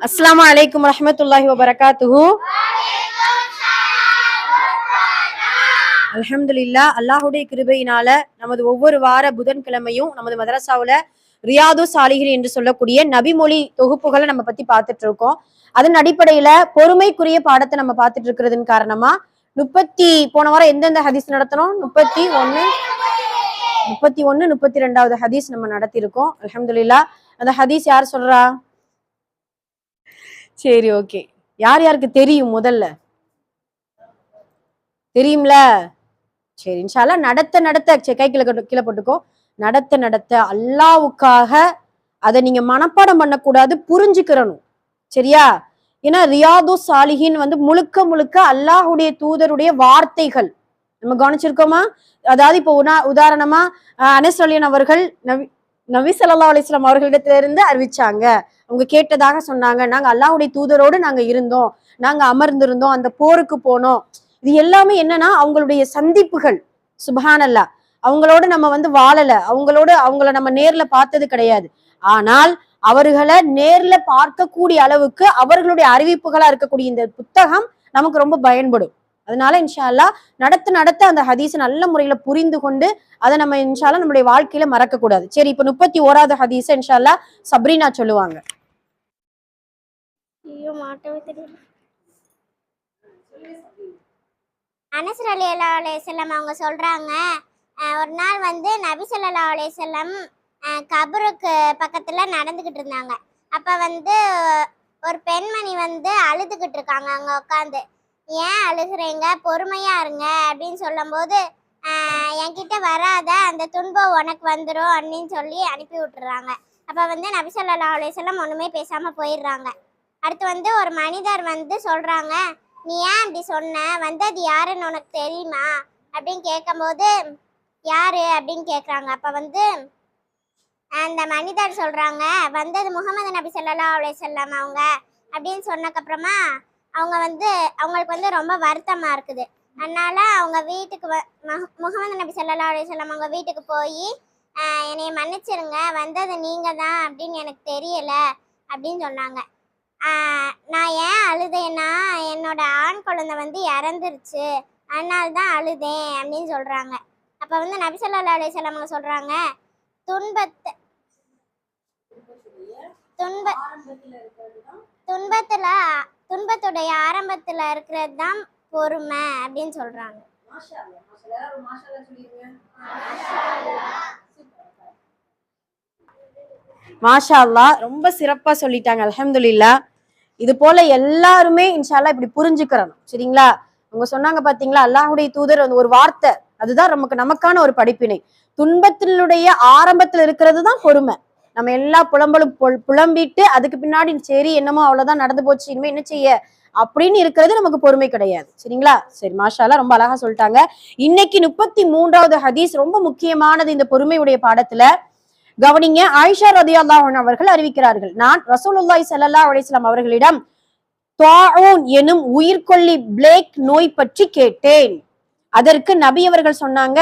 அஸ்லாம் அலைக்கும் ரஹமத்துல்லாஹி வபரகாத்துஹு. அலமதுல்லா அல்லாஹுடைய கிருபையினால நமது ஒவ்வொரு வார புதன்கிழமையும் நமது மதரசாவுல ரியாது சாலிகிரி என்று சொல்லக்கூடிய நபிமொழி தொகுப்புகளை நம்ம பத்தி பார்த்துட்டு இருக்கோம் அதன் அடிப்படையில பொறுமைக்குரிய பாடத்தை நம்ம பார்த்துட்டு இருக்கிறதன் காரணமா முப்பத்தி போன வாரம் எந்தெந்த ஹதீஸ் நடத்தணும் முப்பத்தி ஒண்ணு முப்பத்தி ஒன்னு முப்பத்தி ரெண்டாவது ஹதீஸ் நம்ம நடத்தியிருக்கோம். அலமதுல்லா அந்த ஹதீஸ் யார் சொல்றா? சரி ஓகே யார் யாருக்கு தெரியும் முதல்ல? தெரியும்ல? சரி இன்ஷால்லா நடத்த நடத்த. சரி, கை கீழே கீழே போட்டுக்கோ. நடத்த நடத்த. அல்லாவுக்காக அதை நீங்க மனப்பாடம் பண்ணக்கூடாது புரிஞ்சுக்கிறணும். சரியா? ஏன்னா ரியாது சாலிஹின் வந்து முழுக்க முழுக்க அல்லாஹுடைய தூதருடைய வார்த்தைகள். நம்ம கவனிச்சிருக்கோமா? அதாவது இப்போ உனா உதாரணமா அஹ், அவர்கள் நவி நபி ஸல்லல்லாஹு அலைஹி அவர்களிடத்திலிருந்து அறிவிச்சாங்க. அவங்க கேட்டதாக சொன்னாங்க. நாங்க அல்லாவுடைய தூதரோடு நாங்க இருந்தோம். நாங்க அமர்ந்திருந்தோம். அந்த போருக்கு போனோம். இது எல்லாமே என்னன்னா அவங்களுடைய சந்திப்புகள். சுபஹானல்லா. அவங்களோட நம்ம வந்து வாழல. அவங்களோட அவங்கள நம்ம நேர்ல பார்த்தது கிடையாது. ஆனால் அவர்களை நேர்ல பார்க்கக்கூடிய அளவுக்கு அவர்களுடைய அறிவிப்புகளா இருக்கக்கூடிய இந்த புத்தகம் நமக்கு ரொம்ப பயன்படும். அதனால இன்ஷா அல்லாஹ் நடத்த நடத்த அந்த ஹதீஸை நல்ல முறையில புரிந்து கொண்டு அதை நம்ம இன்ஷால்லா நம்மளுடைய வாழ்க்கையில மறக்க கூடாது சரி இப்ப முப்பத்தி ஓராவது ஹதீஸை இன்ஷால்லா சப்ரீனா சொல்லுவாங்க. ஐயோ மாட்டவே தெரியல. அனசர் அலி அல்லா அலையம் அவங்க சொல்றாங்க. ஒரு நாள் வந்து நபிசல்லா அலையம் கபருக்கு பக்கத்துல நடந்துகிட்டு இருந்தாங்க. அப்ப வந்து ஒரு பெண்மணி வந்து அழுதுகிட்டு இருக்காங்க அங்க உட்காந்து ஏன் அழுகுறீங்க? பொறுமையா இருங்க அப்படின்னு சொல்லும்போது அஹ், என்கிட்ட வராத அந்த துன்பம் உனக்கு வந்துடும் அப்படின்னு சொல்லி அனுப்பி விட்டுறாங்க. அப்ப வந்து நபிசல்லா அலையம் ஒண்ணுமே பேசாம போயிடுறாங்க. அடுத்து வந்து ஒரு மனிதர் வந்து சொல்கிறாங்க நீ ஏன் அப்படி சொன்ன? வந்தது யாருன்னு உனக்கு தெரியுமா? அப்படின்னு கேட்கும்போது யாரு? அப்படின்னு கேட்குறாங்க அப்போ வந்து அந்த மனிதர் சொல்கிறாங்க வந்தது முகமது நபி ஸல்லல்லாஹு அலைஹி வஸல்லம் அவங்க. அப்படின்னு சொன்னக்கப்புறமா அவங்க வந்து அவங்களுக்கு வந்து ரொம்ப வருத்தமாக இருக்குது. அதனால அவங்க வீட்டுக்கு வ முகமது நபி ஸல்லல்லாஹு அலைஹி வஸல்லம் அவங்க வீட்டுக்கு போய் என்னைய மன்னிச்சிருங்க. வந்தது நீங்கள் தான் அப்படின்னு எனக்கு தெரியல. அப்படின்னு சொன்னாங்க. நான் ஏன் அழுதேன்னா என்னோட ஆண் குழந்தை வந்து இறந்துருச்சு. அதனால தான் அழுதேன் அப்படின்னு சொல்றாங்க. அப்ப வந்து நபிசல்லா அவங்க சொல்றாங்க துன்பத்தை துன்ப துன்பத்துல துன்பத்துடைய ஆரம்பத்துல இருக்கிறது தான் பொறுமை அப்படின்னு சொல்றாங்க. மாஷா அல்லாஹ் ரொம்ப சிறப்பா சொல்லிட்டாங்க அல்ஹம்துலில்லா இது போல எல்லாருமே இன்ஷால்லா இப்படி புரிஞ்சுக்கிறணும். சரிங்களா? அவங்க சொன்னாங்க பாத்தீங்களா? அல்லாஹுடைய தூதர் அந்த ஒரு வார்த்தை. அதுதான் நமக்கு நமக்கான ஒரு படிப்பினை. துன்பத்தினுடைய ஆரம்பத்துல இருக்கிறது தான் பொறுமை. நம்ம எல்லா புலம்பலும் புலம்பிட்டு அதுக்கு பின்னாடி சரி என்னமோ அவ்வளவுதான் நடந்து போச்சு இனிமே என்ன செய்ய? அப்படின்னு இருக்கிறது நமக்கு பொறுமை கிடையாது. சரிங்களா? சரி மாஷாலா ரொம்ப அழகா சொல்லிட்டாங்க. இன்னைக்கு முப்பத்தி மூன்றாவது ஹதீஸ் ரொம்ப முக்கியமானது இந்த பொறுமையுடைய பாடத்துல. கவனிங்க ஆயிஷா ரதி அல்லாஹன் அவர்கள் அறிவிக்கிறார்கள். நான் ரசூலுல்லாய் சல்லா அலிஸ்லாம் அவர்களிடம் தாஊன் எனும் உயிர்கொல்லி பிளேக் நோய் பற்றி கேட்டேன். அதற்கு நபி அவர்கள் சொன்னாங்க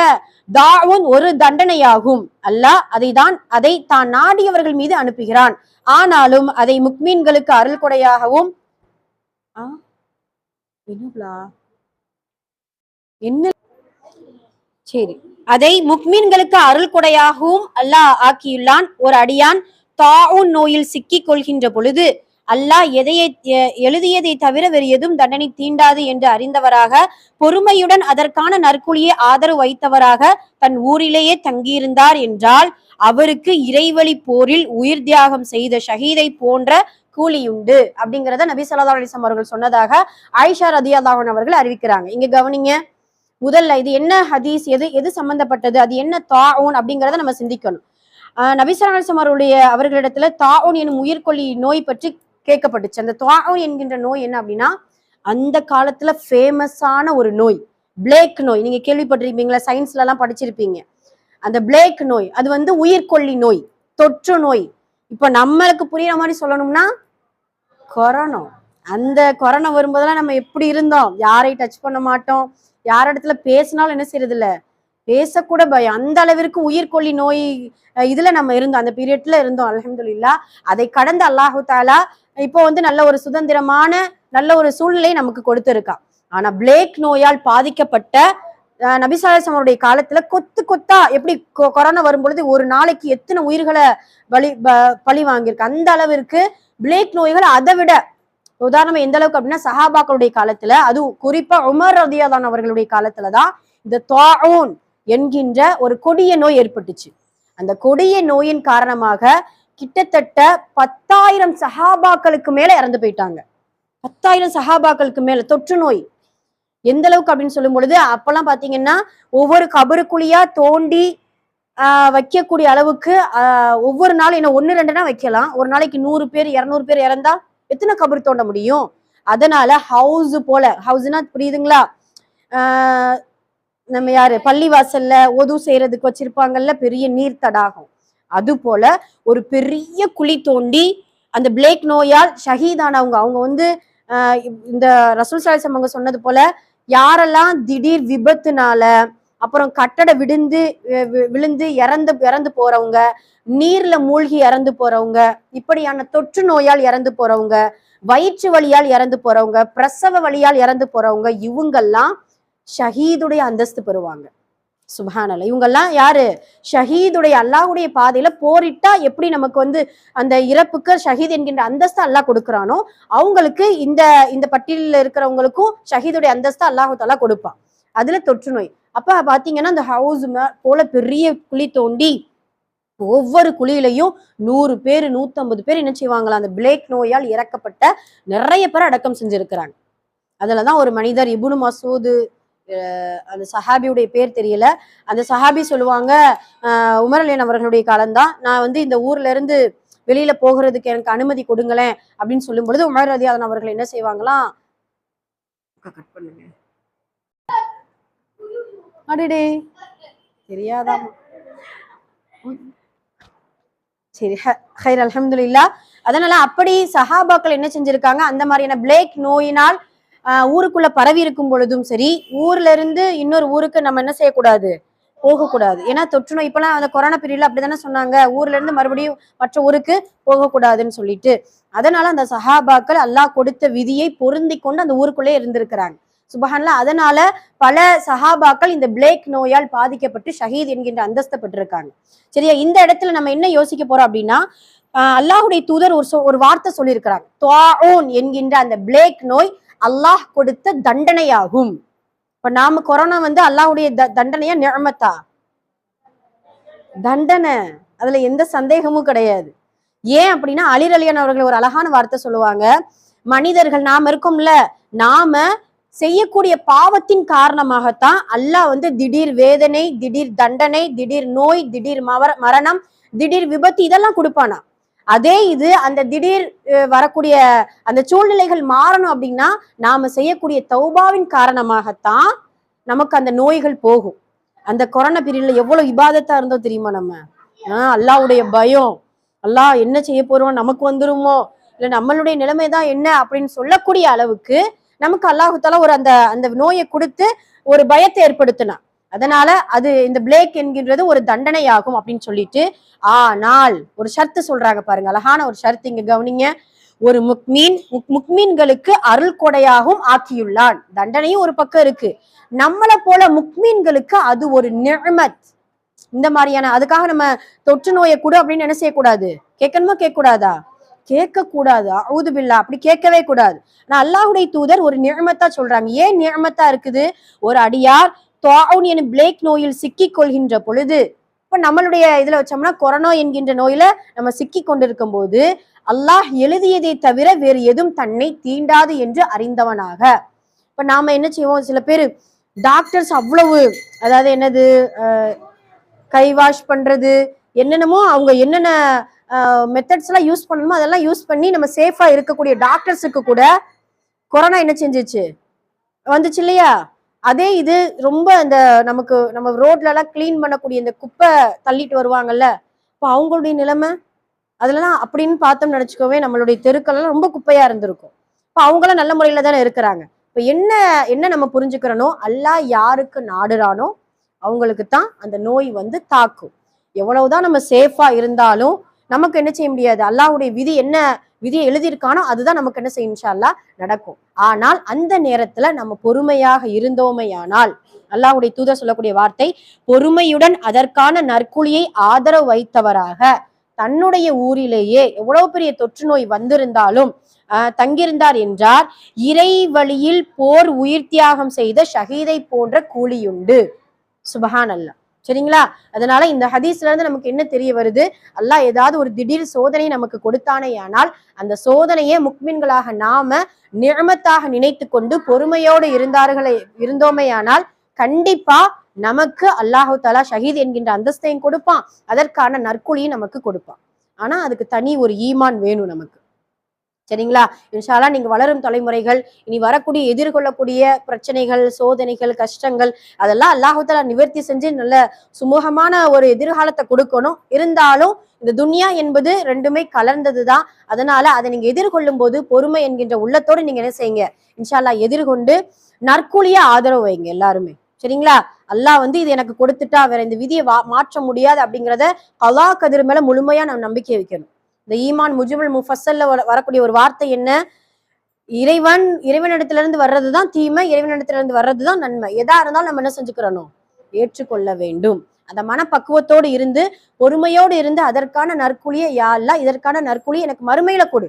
தாவுன் ஒரு தண்டனையாகும். அல்லாஹ் அதை தான் அதை தான் நாடியவர்கள் மீது அனுப்புகிறான். ஆனாலும் அதை முக்மீன்களுக்கு அருள் கொடையாகவும் ஆ? என்ன? சரி. அதை முக்மீன்களுக்கு அருள் கொடையாகவும் அல்லாஹ் ஆக்கியுள்ளான். ஒரு அடியான் தாவுன் நோயில் சிக்கிக் கொள்கின்ற பொழுது அல்லாஹ் எதையை எழுதியதை தவிர வேறு எதுவும் தண்டனை தீண்டாது என்று அறிந்தவராக பொறுமையுடன் அதற்கான நற்கூலியை ஆதரவு வைத்தவராக தன் ஊரிலேயே தங்கியிருந்தார் என்றால் அவருக்கு இறைவழி போரில் உயிர் தியாகம் செய்த ஷஹீதை போன்ற கூலியுண்டு அப்படிங்கிறத நபி ஸல்லல்லாஹு அலைஹி அவர்கள் சொன்னதாக ஆயிஷா ரதியாதாவன் அவர்கள் அறிவிக்கிறாங்க. இங்க கவனிங்க. முதல்ல இது என்ன ஹதீஸ்? எது எது சம்பந்தப்பட்டது? அது என்ன தாவுன் அப்படிங்கிறத நம்ம சிந்திக்கணும். ஆஹ் அவருடைய அவர்களிடத்துல தாவுன் எனும் உயிர்கொல்லி நோய் பற்றி கேட்கப்பட்டுச்சு. அந்த தாவுன் என்கின்ற நோய் என்ன அப்படின்னா அந்த காலத்துல ஃபேமஸான ஒரு நோய் பிளேக் நோய். நீங்க கேள்விப்பட்டிருப்பீங்களா? சயின்ஸ்ல எல்லாம் படிச்சிருப்பீங்க. அந்த பிளேக் நோய் அது வந்து உயிர்கொல்லி நோய் தொற்று நோய். இப்ப நம்மளுக்கு புரியுற மாதிரி சொல்லணும்னா கொரோனா அந்த கொரோனா வரும்போதெல்லாம் நம்ம எப்படி இருந்தோம்? யாரையும் டச் பண்ண மாட்டோம். யார் இடத்துல பேசினாலும் என்ன செய்யறது பேசக்கூட பயம். அந்த அளவிற்கு உயிர்கொல்லி நோய் இதுல நம்ம இருந்தோம். அந்த பீரியட்ல இருந்தோம் அலமதுல்லா அதை கடந்த அல்லாஹு தாலா இப்போ வந்து நல்ல ஒரு சுதந்திரமான நல்ல ஒரு சூழ்நிலை நமக்கு கொடுத்துருக்கா ஆனா பிளேக் நோயால் பாதிக்கப்பட்ட அஹ், அவருடைய காலத்துல கொத்து கொத்தா எப்படி கொ- கொரோனா வரும்பொழுது ஒரு நாளைக்கு எத்தனை உயிர்களை பலி ப- பலி வாங்கியிருக்கு. அந்த அளவிற்கு பிளேக் நோய்கள் அதை விட உதாரணம் எந்த அளவுக்கு அப்படின்னா சஹாபாக்களுடைய காலத்துல அது குறிப்பா உமர் ரதியாதான் அவர்களுடைய காலத்துலதான் இந்த தாஊன் என்கின்ற ஒரு கொடிய நோய் ஏற்பட்டுச்சு. அந்த கொடிய நோயின் காரணமாக கிட்டத்தட்ட பத்தாயிரம் சஹாபாக்களுக்கு மேல இறந்து போயிட்டாங்க. பத்தாயிரம் சஹாபாக்களுக்கு மேல தொற்று நோய். எந்த அளவுக்கு அப்படின்னு சொல்லும் பொழுது அப்பெல்லாம் பாத்தீங்கன்னா ஒவ்வொரு கபருக்குழியா தோண்டி ஆஹ் வைக்கக்கூடிய அளவுக்கு ஆஹ் ஒவ்வொரு நாளும் என்ன ஒன்னு ரெண்டுனா வைக்கலாம். ஒரு நாளைக்கு நூறு பேர் இருநூறு பேர் இறந்தா எத்தனை கபர் தோண்ட முடியும்? அதனால ஹவுஸ் போல ஹவுஸ்னா புரியுதுங்களா? நம்ம யாரு? பள்ளிவாசல்ல ஒது செய்யறதுக்கு வச்சிருப்பாங்கல்ல பெரிய நீர் தடாகம். அது போல ஒரு பெரிய குழி தோண்டி அந்த பிளேக் நோயால் ஷஹீதானவங்க அவங்க வந்து இந்த ரசூல் சாலிசம் அவங்க சொன்னது போல யாரெல்லாம் திடீர் விபத்துனால அப்புறம் கட்டட விழுந்து விழுந்து இறந்து இறந்து போறவங்க நீர்ல மூழ்கி இறந்து போறவங்க இப்படியான தொற்று நோயால் இறந்து போறவங்க வயிற்று வழியால் இறந்து போறவங்க பிரசவ வழியால் இறந்து போறவங்க இவங்கெல்லாம் ஷஹீதுடைய அந்தஸ்து பெறுவாங்க. சுபஹானல்ல. இவங்கெல்லாம் யாரு? ஷஹீதுடைய அல்லாஹுடைய பாதையில போரிட்டா எப்படி நமக்கு வந்து அந்த இறப்புக்கு ஷஹீத் என்கின்ற அந்தஸ்து அல்லாஹ் கொடுக்குறானோ அவங்களுக்கு இந்த இந்த பட்டியலில் இருக்கிறவங்களுக்கும் ஷஹீதுடைய அந்தஸ்து அல்லாஹு தாலா கொடுப்பான். அதுல தொற்று நோய். அப்ப பாத்தீங்கன்னா அந்த ஹவுஸ் போல பெரிய குழி தோண்டி ஒவ்வொரு குழியிலையும் நூறு பேர் நூத்தம்பது பேர் என்ன செய்வாங்களா? அந்த பிளேக் நோயால் இறக்கப்பட்ட நிறைய பேர் அடக்கம் செஞ்சிருக்கிறாங்க. அதுலதான் ஒரு மனிதர் இபுனு மசூது அந்த சஹாபியுடைய பேர் தெரியல. அந்த சஹாபி சொல்லுவாங்க உமரலியன் அவர்களுடைய காலம்தான். நான் வந்து இந்த ஊர்ல இருந்து வெளியில போகிறதுக்கு எனக்கு அனுமதி கொடுங்களேன். அப்படின்னு சொல்லும் பொழுது உமர் ரதியாதன் அவர்கள் என்ன செய்வாங்களாம்? கட் பண்ணுங்க. அடடே. தெரியாதாம். சரி ஹ- ஹைர் அல்ஹம்துலில்லா. அதனால அப்படி சஹாபாக்கள் என்ன செஞ்சிருக்காங்க? அந்த மாதிரியான பிளேக் நோயினால் ஊருக்குள்ள பரவி இருக்கும் பொழுதும் சரி ஊர்ல இருந்து இன்னொரு ஊருக்கு நம்ம என்ன செய்யக்கூடாது? போகக்கூடாது. ஏன்னா தொற்று நோய் இப்பெல்லாம் அந்த கொரோனா பீரியட்ல அப்படிதானே சொன்னாங்க. ஊர்ல இருந்து மறுபடியும் மற்ற ஊருக்கு போகக்கூடாதுன்னு சொல்லிட்டு. அதனால அந்த சஹாபாக்கள் அல்லாஹ் கொடுத்த விதியை பொருந்தி கொண்டு அந்த ஊருக்குள்ளே இருந்திருக்கிறாங்க. சுபஹான்ல அதனால பல சஹாபாக்கள் இந்த பிளேக் நோயால் பாதிக்கப்பட்டு ஷஹீத் என்கின்ற அந்தஸ்தை பெற்றிருக்காங்க சரியா? இந்த இடத்துல நம்ம என்ன யோசிக்க போறோம் அப்படின்னா அல்லாஹுடைய அல்லாஹ்வுடைய தூதர் ஒரு ஒரு வார்த்தை சொல்லியிருக்கிறாங்க. துவாஓன் என்கின்ற அந்த பிளேக் நோய் அல்லாஹ் கொடுத்த தண்டனையாகும். இப்ப நாம கொரோனா வந்து அல்லாஹுடைய த தண்டனையா நிழமத்தா தண்டனை. அதுல எந்த சந்தேகமும் கிடையாது. ஏன் அப்படின்னா அலிர் அவர்கள் ஒரு அழகான வார்த்தை சொல்லுவாங்க. மனிதர்கள் நாம இருக்கோம்ல நாம செய்யக்கூடிய பாவத்தின் காரணமாகத்தான் அல்லாஹ் வந்து திடீர் வேதனை திடீர் தண்டனை திடீர் நோய் திடீர் மவர மரணம் திடீர் விபத்து இதெல்லாம் கொடுப்பானா? அதே இது அந்த திடீர் வரக்கூடிய அந்த சூழ்நிலைகள் மாறணும் அப்படின்னா நாம செய்யக்கூடிய தௌபாவின் காரணமாகத்தான் நமக்கு அந்த நோய்கள் போகும். அந்த கொரோனா பீரியட்ல எவ்வளவு இபாதத்தா இருந்தோம் தெரியுமா நம்ம? ஆஹ் அல்லாஹ்வுடைய பயம். அல்லாஹ் என்ன செய்ய போறோம் நமக்கு வந்துருமோ? இல்ல நம்மளுடைய நிலைமை தான் என்ன அப்படின்னு சொல்லக்கூடிய அளவுக்கு நமக்கு அல்லாஹுத்தால ஒரு அந்த அந்த நோயை கொடுத்து ஒரு பயத்தை ஏற்படுத்தினான் அதனால அது இந்த பிளேக் என்கின்றது ஒரு தண்டனையாகும் அப்படின்னு சொல்லிட்டு ஆனால் ஒரு ஷர்த்து சொல்றாங்க பாருங்க. அழகான ஒரு ஷர்த்து இங்க கவனிங்க. ஒரு முக்மீன் முக்- முக்மீன்களுக்கு அருள் கொடையாகவும் ஆக்கியுள்ளான். தண்டனையும் ஒரு பக்கம் இருக்கு. நம்மளை போல முக்மீன்களுக்கு அது ஒரு நிழமத் இந்த மாதிரியான அதுக்காக நம்ம தொற்று நோயை கூட அப்படின்னு என்ன செய்யக்கூடாது கேட்கணுமா கேட்கக்கூடாதா? கேட்கக்கூடாது. அவுது பில்லா அப்படி கேட்கவே கூடாது. நான் அல்லாஹுடைய தூதர் ஒரு நியமத்தா சொல்றாங்க. ஏன் நியமத்தா இருக்குது? ஒரு அடியார் தாவுன் எனும் பிளேக் நோயில் சிக்கிக் கொள்கின்ற பொழுது இப்ப நம்மளுடைய இதுல வச்சோம்னா கொரோனா என்கின்ற நோயில நம்ம சிக்கி கொண்டிருக்கும் போது அல்லாஹ் எழுதியதை தவிர வேறு எதுவும் தன்னை தீண்டாது என்று அறிந்தவனாக. இப்ப நாம என்ன செய்வோம்? சில பேர் டாக்டர்ஸ் அவ்வளவு அதாவது என்னது கை வாஷ் பண்றது என்னென்னமோ அவங்க என்னென்ன மெத்தட்ஸ்லாம் யூஸ் பண்ணணுமோ அதெல்லாம் யூஸ் பண்ணி நம்ம சேஃபாக இருக்கக்கூடிய டாக்டர்ஸுக்கு கூட கொரோனா என்ன செஞ்சிச்சு? வந்துச்சு இல்லையா? அதே இது ரொம்ப இந்த நமக்கு நம்ம ரோட்லலாம் க்ளீன் பண்ணக்கூடிய இந்த குப்பை தள்ளிட்டு வருவாங்கல்ல இப்போ அவங்களுடைய நிலைமை? அதுலலாம் அப்படின்னு பார்த்தோம் நினச்சிக்கவே நம்மளுடைய தெருக்கள் எல்லாம் ரொம்ப குப்பையாக இருந்திருக்கும். இப்போ அவங்களாம் நல்ல முறையில் தானே இருக்கிறாங்க. இப்போ என்ன என்ன நம்ம புரிஞ்சுக்கிறனோ அல்லா யாருக்கு நாடுறானோ அவங்களுக்கு தான் அந்த நோய் வந்து தாக்கும். எவ்வளவுதான் நம்ம சேஃபாக இருந்தாலும் நமக்கு என்ன செய்ய முடியாது? அல்லாஹுடைய விதி என்ன? விதியை எழுதியிருக்கானோ அதுதான் நமக்கு என்ன செய்யும் இன்ஷால்லா நடக்கும். ஆனால் அந்த நேரத்துல நம்ம பொறுமையாக இருந்தோமையானால் அல்லாவுடைய தூதர் சொல்லக்கூடிய வார்த்தை பொறுமையுடன் அதற்கான நற்குழியை ஆதரவு வைத்தவராக தன்னுடைய ஊரிலேயே எவ்வளவு பெரிய தொற்று நோய் வந்திருந்தாலும் ஆஹ், தங்கியிருந்தார் என்றார். இறை வழியில் போர் உயிர் தியாகம் செய்த ஷஹீதை போன்ற கூலியுண்டு. சுபஹான் அல்லாஹ் சரிங்களா? அதனால இந்த ஹதீஸ்ல இருந்து நமக்கு என்ன தெரிய வருது? அல்லாஹ் ஏதாவது ஒரு திடீர் சோதனை நமக்கு கொடுத்தானேயானால் அந்த சோதனையே முக்மின்களாக நாம நிழமத்தாக நினைத்து கொண்டு பொறுமையோடு இருந்தார்களே இருந்தோமையானால் கண்டிப்பா நமக்கு அல்லாஹு தாலா ஷஹீத் என்கின்ற அந்தஸ்தையும் கொடுப்பான். அதற்கான நற்கூலியும் நமக்கு கொடுப்பான். ஆனா அதுக்கு தனி ஒரு ஈமான் வேணும் நமக்கு. சரிங்களா? இன்ஷால்லா நீங்க வளரும் தலைமுறைகள் இனி வரக்கூடிய எதிர்கொள்ளக்கூடிய பிரச்சனைகள் சோதனைகள் கஷ்டங்கள் அதெல்லாம் அல்லாஹு நிவர்த்தி செஞ்சு நல்ல சுமூகமான ஒரு எதிர்காலத்தை கொடுக்கணும். இருந்தாலும் இந்த துன்யா என்பது ரெண்டுமே கலர்ந்ததுதான் அதனால அதை நீங்க எதிர்கொள்ளும் போது பொறுமை என்கின்ற உள்ளத்தோடு நீங்க என்ன செய்யுங்க? இன்ஷால்லா எதிர்கொண்டு நற்கூலிய ஆதரவு வைங்க எல்லாருமே. சரிங்களா? அல்லாஹ் வந்து இது எனக்கு கொடுத்துட்டா வேற இந்த விதியை மாற்ற முடியாது அப்படிங்கிறத கலா கதிர் மேல முழுமையா நம்ம நம்பிக்கை வைக்கணும். இந்த ஈமான் முஜிபுல் முஃபசல்ல வர- வரக்கூடிய ஒரு வார்த்தை என்ன? இறைவன் இறைவனிடத்திலிருந்து இருந்து வர்றதுதான் தீமை இறைவனிடத்திலிருந்து இருந்து வர்றதுதான் நன்மை. எதா இருந்தாலும் நம்ம என்ன செஞ்சுக்கிறணும்? ஏற்றுக்கொள்ள வேண்டும். அந்த மனப்பக்குவத்தோடு இருந்து பொறுமையோடு இருந்து அதற்கான நற்குழியை யாழ்லா இதற்கான நற்குழி எனக்கு மறுமையில கொடு.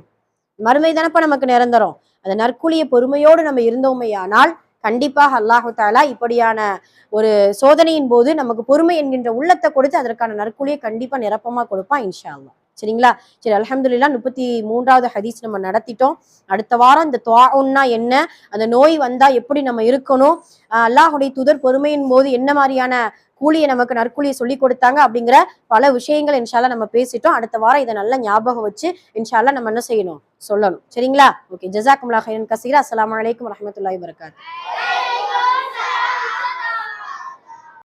மறுமை தானப்ப நமக்கு நிரந்தரம். அந்த நற்குழியை பொறுமையோடு நம்ம இருந்தோமையானால் கண்டிப்பாக அல்லாஹு தாலா இப்படியான ஒரு சோதனையின் போது நமக்கு பொறுமை என்கின்ற உள்ளத்தை கொடுத்து அதற்கான நற்குழியை கண்டிப்பா நிரப்பமா கொடுப்பான் இன்ஷா அல்லா சரிங்களா? சரி அலமதுல்லா முப்பத்தி மூன்றாவது ஹதீஸ் நம்ம நடத்திட்டோம். அடுத்த வாரம் இந்த துவாஉன்னா என்ன? அந்த நோய் வந்தா எப்படி நம்ம இருக்கணும்? ஆஹ் அல்லாஹுடைய துதர் பொறுமையின் போது என்ன மாதிரியான கூலியை நமக்கு நற்கூலியை சொல்லி கொடுத்தாங்க அப்படிங்கிற பல விஷயங்கள் இன்ஷால்லா நம்ம பேசிட்டோம். அடுத்த வாரம் இதை நல்லா ஞாபகம் வச்சு இன்ஷால்லா நம்ம என்ன செய்யணும்? சொல்லணும். சரிங்களா? ஓகே ஜசாக்குமுல்லா ஹைரன் கசீரா. அஸ்லாம் வலைக்கம் வரமத்துல்லாய் வரகாத்து